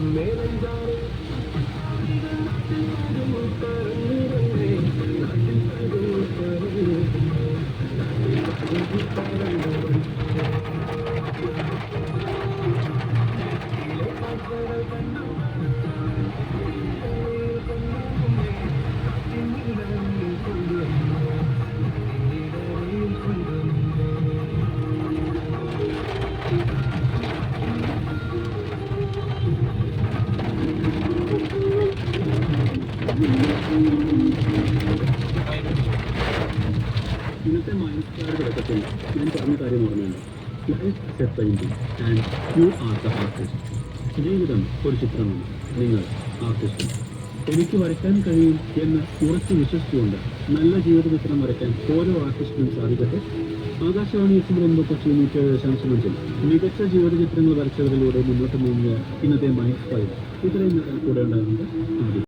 I'm a dollars. ഇന്നത്തെ mind തുടക്കത്തിൽ ഞാൻ പറഞ്ഞ കാര്യം ഓർമ്മയുണ്ട്. And you are the artist ജീവിതം ഒരു ചിത്രമാണ്. നിങ്ങൾ ആർട്ടിസ്റ്റ് എനിക്ക് വരയ്ക്കാൻ കഴിയും എന്ന് ഉറച്ചു വിശ്വസിച്ചുകൊണ്ട് നല്ല ജീവിത ചിത്രം വരയ്ക്കാൻ ഓരോ ആർട്ടിസ്റ്റിനും സാധിക്കട്ടെ? ആകാശവാണി എഫ് എൺപത്തി കൊച്ചി നൂറ്റി ദശാംശം അഞ്ചിൽ മികച്ച ജീവിത ചിത്രങ്ങൾ വരച്ചവരിലൂടെ മുന്നോട്ട് നീങ്ങിയ ഇന്നത്തെ മൈൻഡ് ഫൈവ് ഇത്രയും കൂടെ ആദ്യം.